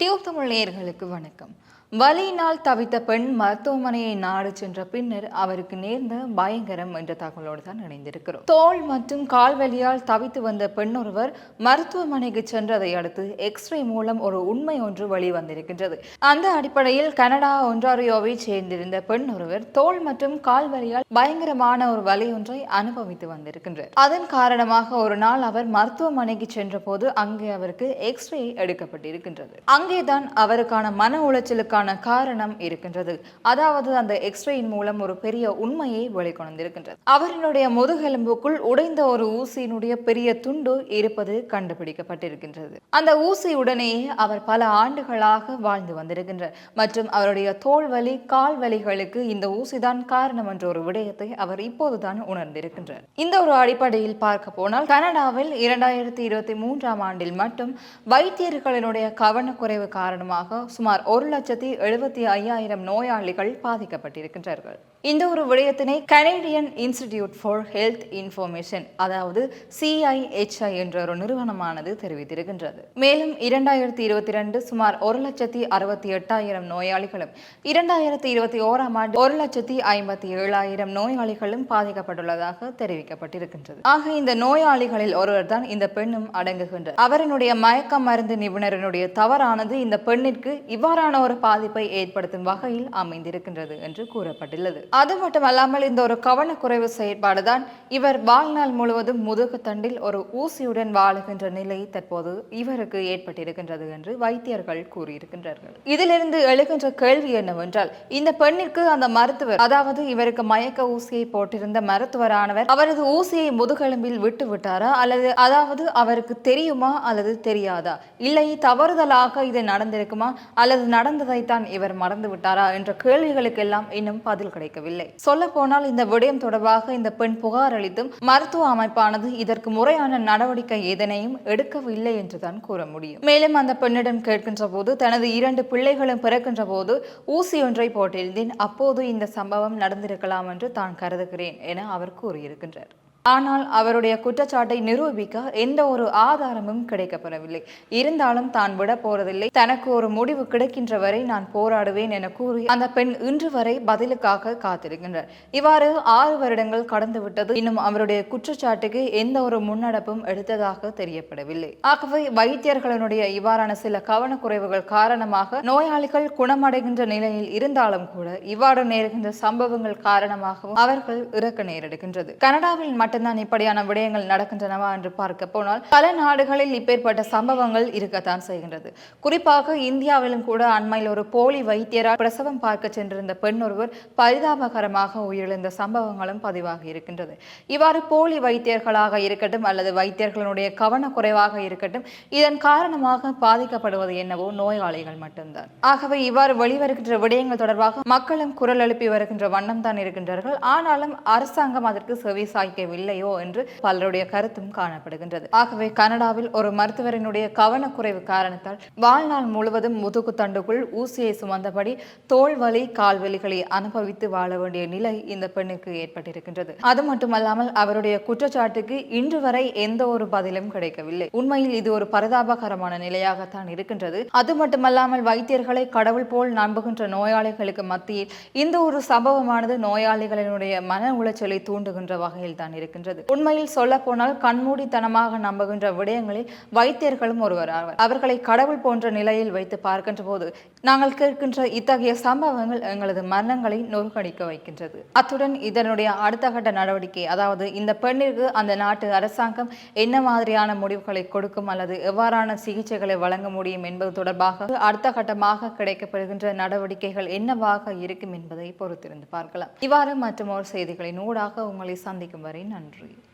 Tube Tamil நேயர்களுக்கு வணக்கம். வலியினால் தவித்த பெண் மருத்துவமனையை நாடு சென்ற பின்னர் அவருக்கு நேர்ந்த பயங்கரம் என்ற தகவலோடு தான் இணைந்திருக்கிறோம். தோல் மற்றும் கால் வலியால் தவித்து வந்த பெண் ஒருவர் மருத்துவமனைக்கு சென்றதை அடுத்து எக்ஸ்ரே மூலம் ஒரு உண்மை ஒன்று வெளிவந்திருக்கின்றது. அந்த அடிப்படையில் கனடா ஒன்றாரியோவை சேர்ந்திருந்த பெண் ஒருவர் தோல் மற்றும் கால் வலியால் பயங்கரமான ஒரு வலி ஒன்றை அனுபவித்து வந்திருக்கின்றார். அதன் காரணமாக ஒரு நாள் அவர் மருத்துவமனைக்கு சென்றபோது அங்கே அவருக்கு எக்ஸ்ரே எடுக்கப்பட்டிருக்கின்றது. அங்கேதான் அவருக்கான மன உளைச்சலுக்கான காரணம் இருக்கின்றது. அதாவது அந்த எக்ஸ்ரேயின் மூலம் ஒரு பெரிய உண்மையை வெளிக்கொண்டிருக்கின்றது அவரினுடைய முதுகெலும்புக்குள் உடைந்த ஒரு ஊசியினுடைய பெரிய துண்டு இருப்பது கண்டுபிடிக்கப்பட்டிருக்கின்றது. அந்த ஊசியுடனேயே அவர் பல ஆண்டுகளாக வாழ்ந்து வந்திருக்கின்றார். மற்றும் அவருடைய தோல்வலி கால் வலிகளுக்கு இந்த ஊசிதான் காரணம் என்ற ஒரு விடயத்தை அவர் இப்போதுதான் உணர்ந்திருக்கின்றார். இந்த ஒரு அடிப்படையில் பார்க்க போனால் கனடாவில் இரண்டாயிரத்தி இருபத்தி மூன்றாம் ஆண்டில் மட்டும் வைத்தியர்களினுடைய கவனக்குறைவு காரணமாக சுமார் ஒரு லட்சத்தி எழுபத்தி ஐயாயிரம் நோயாளிகள் பாதிக்கப்பட்டிருக்கின்றார்கள். இந்த ஒரு விடயத்தினை Canadian Institute for Health Information அதாவது சிஐஹெச்ஐ என்ற ஒரு நிறுவனமானது தெரிவித்திருக்கின்றது. மேலும் இரண்டாயிரத்தி இருபத்தி ரெண்டு சுமார் ஒரு லட்சத்தி அறுபத்தி எட்டாயிரம் நோயாளிகளும் இரண்டாயிரத்தி இருபத்தி ஓராம் ஆண்டு ஒரு லட்சத்தி ஐம்பத்தி ஏழாயிரம் நோயாளிகளும் பாதிக்கப்பட்டுள்ளதாக தெரிவிக்கப்பட்டிருக்கின்றது. ஆக இந்த நோயாளிகளில் ஒருவர் தான் இந்த பெண்ணும் அடங்குகின்றார் அவரினுடைய மயக்க மருந்து நிபுணரினுடைய தவறானது இந்த பெண்ணிற்கு இவ்வாறான ஒரு பாதிப்பை ஏற்படுத்தும் வகையில் அமைந்திருக்கின்றது என்று கூறப்பட்டுள்ளது. அது மட்டுமல்லாமல் இந்த ஒரு கவனக்குறைவு செயற்பாடுதான் இவர் வாழ்நாள் முழுவதும் முதுகு தண்டில் ஒரு ஊசியுடன் வாழுகின்ற நிலை தற்போது இவருக்கு ஏற்பட்டிருக்கின்றது என்று வைத்தியர்கள் கூறியிருக்கின்றார்கள். இதிலிருந்து எழுகின்ற கேள்வி என்னவென்றால் இந்த பெண்ணிற்கு அந்த மருத்துவர் அதாவது இவருக்கு மயக்க ஊசியை போட்டிருந்த மருத்துவரானவர் அவரது ஊசியை முதுகெலும்பில் விட்டு விட்டாரா அல்லது அதாவது அவருக்கு தெரியுமா அல்லது தெரியாதா? இல்லை தவறுதலாக இது நடந்திருக்குமா? அல்லது நடந்ததைத்தான் இவர் மறந்து விட்டாரா என்ற கேள்விகளுக்கெல்லாம் இன்னும் பதில் கிடைக்கும் கிடைக்கவில்லை சொல்ல போனால் இந்த விடயம் தொடர்பாக இந்த பெண் புகார் அளித்தும் மருத்துவ அமைப்பானது இதற்கு முறையான நடவடிக்கை எதனையும் எடுக்கவில்லை என்றுதான் கூற முடியும். மேலும் அந்த பெண்ணிடம் கேட்கின்ற போது தனது இரண்டு பிள்ளைகளும் பிறக்கின்ற போது ஊசி ஒன்றை போட்டிருந்தேன். அப்போது இந்த சம்பவம் நடந்திருக்கலாம் என்று தான் கருதுகிறேன் என அவர் கூறியிருக்கின்றார். ஆனால் அவருடைய குற்றச்சாட்டை நிரூபிக்க எந்த ஒரு ஆதாரமும் கிடைக்கப்படவில்லை இருந்தாலும் தான் விட போறதில்லை. தனக்கு ஒரு முடிவு கிடைக்கின்ற வரை நான் போராடுவேன் என கூறி அந்த பெண் இன்று வரை பதிலுக்காக காத்திருக்கின்றார். இவ்வாறு ஆறு வருடங்கள் கடந்து விட்டது. இன்னும் அவருடைய குற்றச்சாட்டுக்கு எந்த ஒரு முன்னெடுப்பும் எடுத்ததாக தெரியப்படவில்லை. ஆகவே வைத்தியர்களினுடைய இவ்வாறான சில கவனக்குறைவுகள் காரணமாக நோயாளிகள் குணமடைகின்ற நிலையில் இருந்தாலும் கூட இவ்வாறு நேருகின்ற சம்பவங்கள் காரணமாகவும் அவர்கள் இறக்க நேரிடுகின்றது. கனடாவில் மட்டும்தான் இப்படியான விடயங்கள் நடக்கின்றனவா என்று பார்க்க போனால் பல நாடுகளில் இப்பேற்பட்ட சம்பவங்கள் இருக்கத்தான் செய்கின்றது. குறிப்பாக இந்தியாவிலும் கூட அண்மையில் ஒரு போலி வைத்தியரால் பிரசவம் பார்க்க சென்றிருந்த பெண் ஒருவர் பரிதாபகரமாக உயிரிழந்த சம்பவங்களும் பதிவாகி இருக்கின்றது. இவ்வாறு போலி வைத்தியர்களாக இருக்கட்டும் அல்லது வைத்தியர்களுடைய கவனக்குறைவாக இருக்கட்டும் இதன் காரணமாக பாதிக்கப்படுவது என்னவோ நோயாளிகள் மட்டும்தான். ஆகவே இவ்வாறு வெளிவருகின்ற விடயங்கள் தொடர்பாக மக்களும் குரல் எழுப்பி வருகின்ற வண்ணம் தான் இருக்கின்றார்கள். ஆனாலும் அரசாங்கம் அதற்கு செவி இல்லையோ என்று பலருடைய கருத்தும் காணப்படுகின்றது. ஆகவே கனடாவில் ஒரு மருத்துவரினுடைய கவனக்குறைவு காரணத்தால் வாழ்நாள் முழுவதும் முதுகு தண்டுக்குள் ஊசியை சுமந்தபடி தோல் வலி அனுபவித்து வாழ வேண்டிய நிலை இந்த பெண்ணுக்கு ஏற்பட்டிருக்கின்றது. அது மட்டுமல்லாமல் அவருடைய குற்றச்சாட்டுக்கு இன்று வரை எந்த ஒரு பதிலும் கிடைக்கவில்லை. உண்மையில் இது ஒரு பரிதாபகரமான நிலையாகத்தான் இருக்கின்றது. அது மட்டுமல்லாமல் வைத்தியர்களை கடவுள் போல் நம்புகின்ற நோயாளிகளுக்கு மத்தியில் இந்த ஒரு சம்பவமானது நோயாளிகளினுடைய மன உளைச்சலை தூண்டுகின்ற வகையில் தான் இருக்கின்றது. உண்மையில் சொல்ல போனால் கண்மூடித்தனமாக நம்புகின்ற விடயங்களில் வைத்தியர்களும் ஒருவர் ஆவர். அவர்களை கடவுள் போன்ற நிலையில் வைத்து பார்க்கின்ற போது நாங்கள் கேட்கின்ற இத்தகைய சம்பவங்கள் எங்களது மரணங்களை நொறுக்கடிக்க வைக்கின்றது. அத்துடன் இதனுடைய அடுத்த கட்ட நடவடிக்கை அதாவது இந்த பெண்ணிற்கு அந்த நாட்டு அரசாங்கம் என்ன மாதிரியான முடிவுகளை கொடுக்கும் அல்லது எவ்வாறான சிகிச்சைகளை வழங்க முடியும் என்பது தொடர்பாக அடுத்த கட்டமாக கிடைக்கப்படுகின்ற நடவடிக்கைகள் என்னவாக இருக்கும் என்பதை பொறுத்திருந்து பார்க்கலாம். இவ்வாறு மற்றும் ஒரு செய்திகளின் ஊடாக உங்களை சந்திக்கும் வரை நன்றி. country.